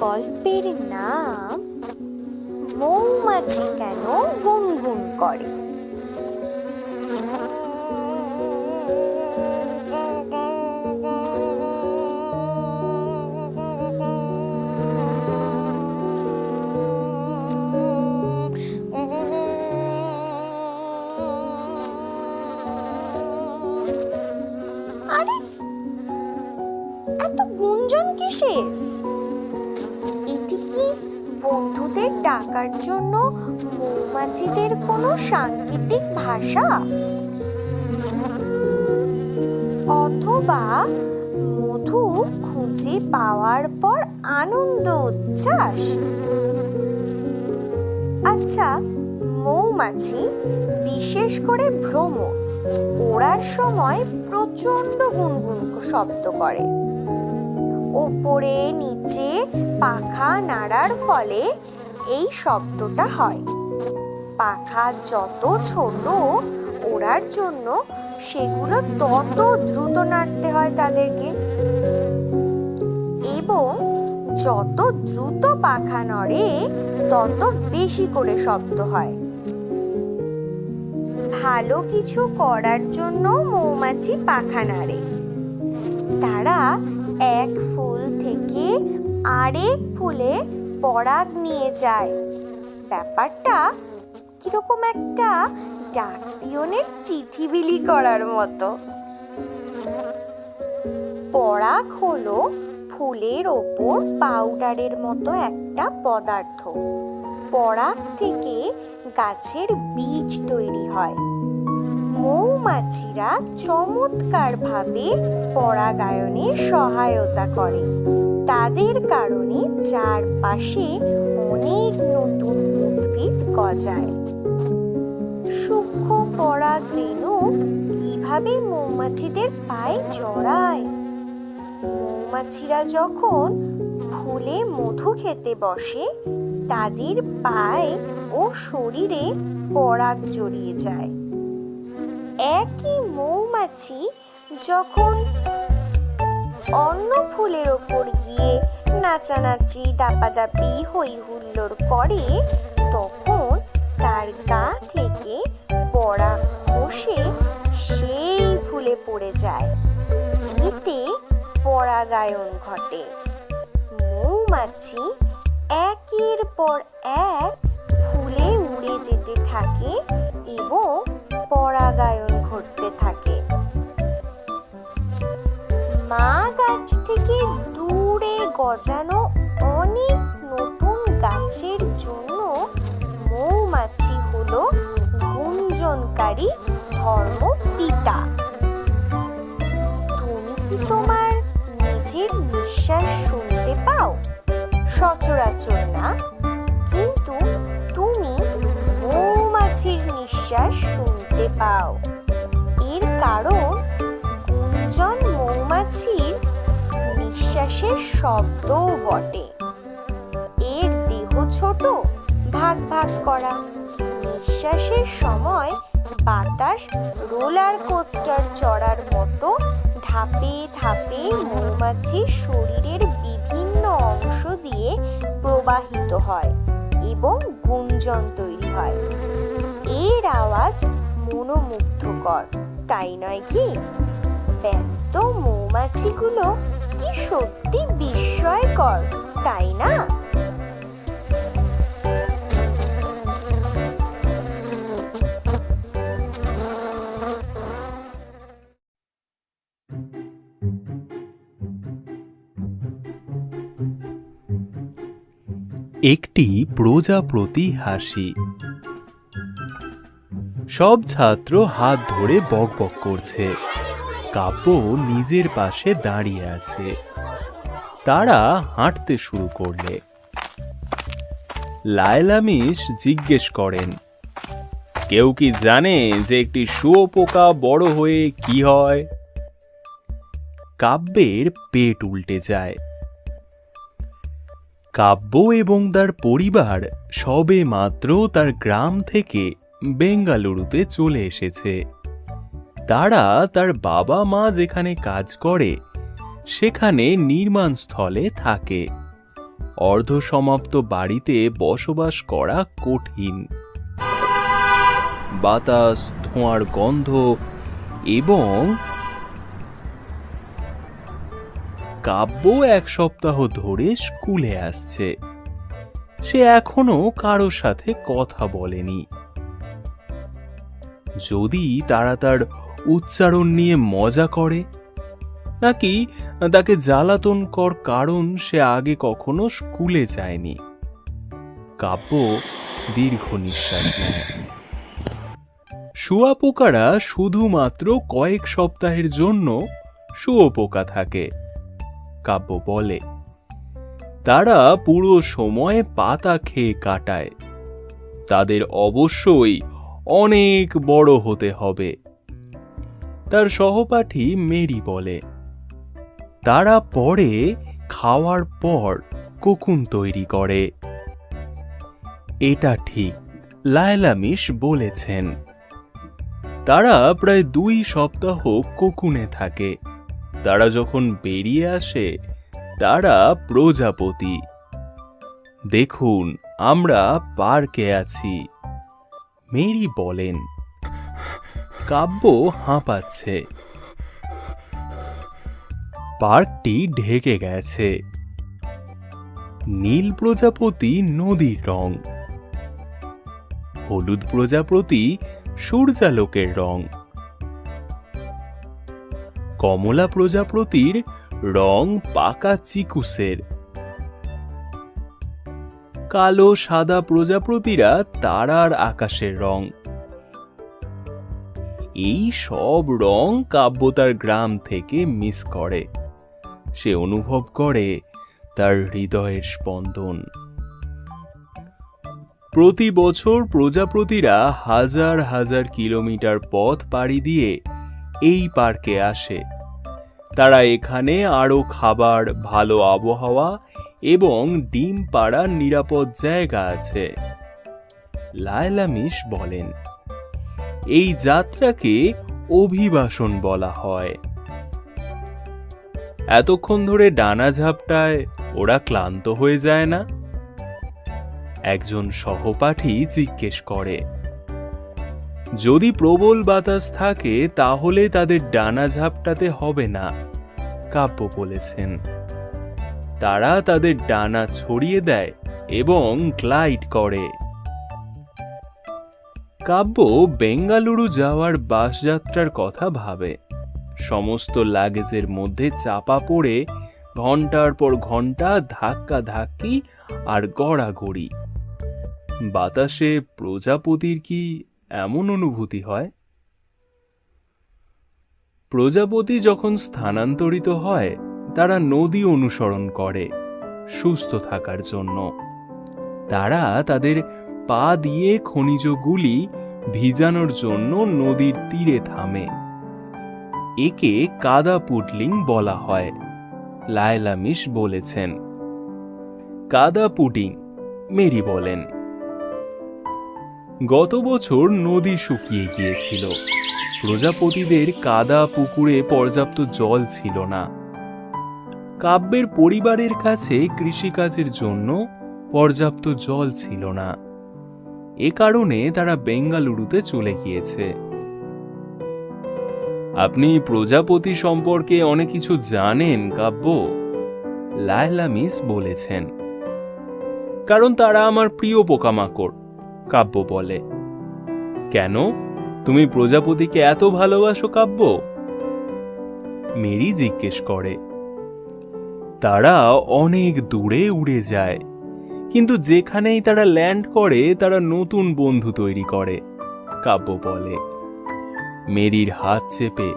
গল্পের নাম মৌমাছি কেন গুনগুন করে? মৌমাছিদের কোনো সাংকেতিক ভাষা? অথবা মধু খুঁজে পাওয়ার পর আনন্দ উচ্ছ্বাস? আচ্ছা মৌমাছি, বিশেষ করে ভ্রমণ ওড়ার সময় প্রচণ্ড গুনগুন শব্দ করে। ওপরে, নিচে, পাখা নাড়ার ফলে এই শব্দটা হয়। পাখা যত ছোট ওড়ার জন্য সেগুলো তত দ্রুত নাড়তে হয় তাদেরকে। এবং যত দ্রুত পাখা নড়ে, তত বেশি করে শব্দ হয়। ভালো কিছু করার জন্য মৌমাছি পাখা নাড়ে। তারা এক ফুল থেকে আরেক ফুলে পরাগ যায়। ব্যাপারটা কীরকম একটা ডাক পিয়নের চিঠি বিলি করার মতো। পরাগ হলো ফুলের ওপর পাউডারের মতো একটা পদার্থ। পরাগ থেকে গাছের বীজ তৈরি হয়। মৌমাছিরা চমৎকারভাবে পরাগায়নে সহায়তা করে। তাদের কারণে চারপাশে অনেক নতুন উদ্ভিদ গজায়। সূক্ষ্ম পরাগ রেণু কীভাবে মৌমাছিদের পায়ে জড়ায়? মৌমাছিরা যখন ফুলে মধু খেতে বসে, তাদের পায়ে ও শরীরে পরাগ জড়িয়ে যায়। একই মৌমাছি যখন অন্য ফুলের ওপর গিয়ে নাচানাচি, দাপাদাপি হই হুল্লোড় করে তখন তার গা থেকে পড়া বসে সেই ফুলে পড়ে যায়। এতে পরাগায়ন ঘটে। মৌমাছি একের পর এক ফুলে উড়ে যেতে থাকে এবং পরাগায়ন ঘটতে থাকে। মা গাছ থেকে দূরে গজানো অনেক নতুন গাছের জন্য মৌমাছি হলো গুঞ্জনকারী ধর্ম পিতা তুমি কি তোমার নিজের নিঃশ্বাস শুনতে পাও? সচরাচর না। কিন্তু তুমি মৌমাছির নিঃশ্বাস শুনতে পাও। এর কারণ গুঞ্জন মৌমাছির নিঃশ্বাসের শব্দও বটে। এর দেহ ছোট, ভাগ ভাগ করা। নিঃশ্বাসের সময় বাতাস রোলার কোস্টার চড়ার মতো ধাপে ধাপে মৌমাছি শরীরের বিভিন্ন অংশ দিয়ে প্রবাহিত হয় এবং গুঞ্জন তৈরি হয়। এর আওয়াজ মনোমুগ্ধকর, তাই নয় কি? ব্যস্ত মৌমাছিগুলো সত্যি বিস্ময়কর তাই না? একটি প্রজাপতি হাসি। সব ছাত্র হাত ধরে বকবক করছে। কাব্য নিজের পাশে দাঁড়িয়ে আছে। তারা হাঁটতে শুরু করলে। লায়লামিস জিজ্ঞেস করেন, কেউ কি জানে যে একটি শুয়োপোকা বড় হয়ে কি হয়? কাব্যের পেট উল্টে যায়। কাব্য এবং তার পরিবার সবে মাত্র তার গ্রাম থেকে বেঙ্গালুরুতে চলে এসেছে। তারা তার বাবা মা যেখানে কাজ করে, সেখানে নির্মাণ স্থলে থাকে। অর্ধসমাপ্ত বাড়িতে বসবাস করা কঠিন। বাতাস, ধোঁয়ার গন্ধ এবং কাব্য এক সপ্তাহ ধরে স্কুলে আসছে। সে এখনও কারোর সাথে কথা বলেনি। যদি তারা তার উচ্চারণ নিয়ে মজা করে? নাকি তাকে জ্বালাতন কর কারণ সে আগে কখনো স্কুলে যায়নি? কাব্য দীর্ঘ নিঃশ্বাস নেয়। শুয়াপোকারা শুধুমাত্র কয়েক সপ্তাহের জন্য শুয়োপোকা থাকে, কাব্য বলে। তারা পুরো সময় পাতা খেয়ে কাটায়। তাদের অবশ্যই অনেক বড় হতে হবে। তার সহপাঠী মেরি বলে, তারা পরে খাওয়ার পর কোকুন তৈরি করে। এটা ঠিক লায়লামিশ বলেছেন। তারা প্রায় দুই সপ্তাহ কোকুনে থাকে। তারা যখন বেরিয়ে আসে, তারা প্রজাপতি। দেখুন, আমরা পার্কে আছি। মেরি বলেন কাব্য হাঁপাচ্ছে। পার্কটি ঢেকে গেছে। নীল প্রজাপতি নদীর রং। হলুদ প্রজাপতি সূর্যালোকের রং। কমলা প্রজাপতির রং পাকা চিকুসের। কালো সাদা প্রজাপতিরা তারার আকাশের রং। এই সব রং কাব্য তার গ্রাম থেকে মিস করে। সে অনুভব করে তার হৃদয়ের স্পন্দন। প্রতি বছর প্রজাপতিরা হাজার হাজার কিলোমিটার পথ পাড়ি দিয়ে এই পার্কে আসে। তারা এখানে আরও খাবার, ভালো আবহাওয়া এবং ডিম পাড়ার নিরাপদ জায়গা আছে। লায়লামিশ বলেন এই যাত্রাকে অভিবাসন বলা হয়। এতক্ষণ ধরে ডানা ঝাপটায় ওরা ক্লান্ত হয়ে যায় না? একজন সহপাঠী জিজ্ঞেস করে, যদি প্রবল বাতাস থাকে, তাহলে তাদের ডানা ঝাপটাতে হবে না? কাব্য বলেছেন। তারা তাদের ডানা ছড়িয়ে দেয় এবং গ্লাইড করে। কাব্য বেঙ্গালুরু যাওয়ার বাসযাত্রার কথা ভাবে। সমস্ত লাগেজের মধ্যে চাপা পড়ে ঘণ্টার পর ঘণ্টা ধাক্কা ধাক্কি আর গড়াগড়ি। বাতাসে প্রজাপতির কি এমন অনুভূতি হয়? প্রজাপতি যখন স্থানান্তরিত হয়, তারা নদী অনুসরণ করে, সুস্থ থাকার জন্য। তারা তাদের পা দিয়ে খনিজগুলি ভিজানোর জন্য নদীর তীরে থামে। একে কাদা পুটলিং বলা হয় লায়লামিশ বলেছেন। কাদা পুটিং, মেরি বলেন। গত বছর নদী শুকিয়ে গিয়েছিল। প্রজাপতিদের কাদা পুকুরে পর্যাপ্ত জল ছিল না। কাব্যের পরিবারের কাছে কৃষিকাজের জন্য পর্যাপ্ত জল ছিল না। এ কারণে তারা বেঙ্গালুরুতে চলে গিয়েছে। আপনি প্রজাপতি সম্পর্কে অনেক কিছু জানেন, কাব্য? লায়লা মিস বলেছেন। কারণ তারা আমার প্রিয় পোকামাকড়, কাব্য বলে। কেন? তুমি প্রজাপতিকে এত ভালোবাসো, কাব্য? মেরি জিজ্ঞেস করে। তারা অনেক দূরে উড়ে যায়। কিন্তু যেখানেই তারা ল্যান্ড করে, তারা নতুন বন্ধু তৈরি করে, কাব্য বলে। মেরির হাত চেপে।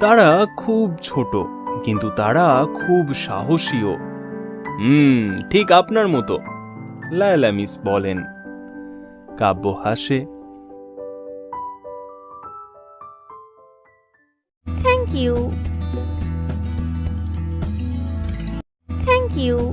তারা খুব ছোট, কিন্তু তারা খুব সাহসীও হুম, ঠিক আপনার মতো লায়লা মিস বলেন। কাব্য হাসে। Thank you. Thank you.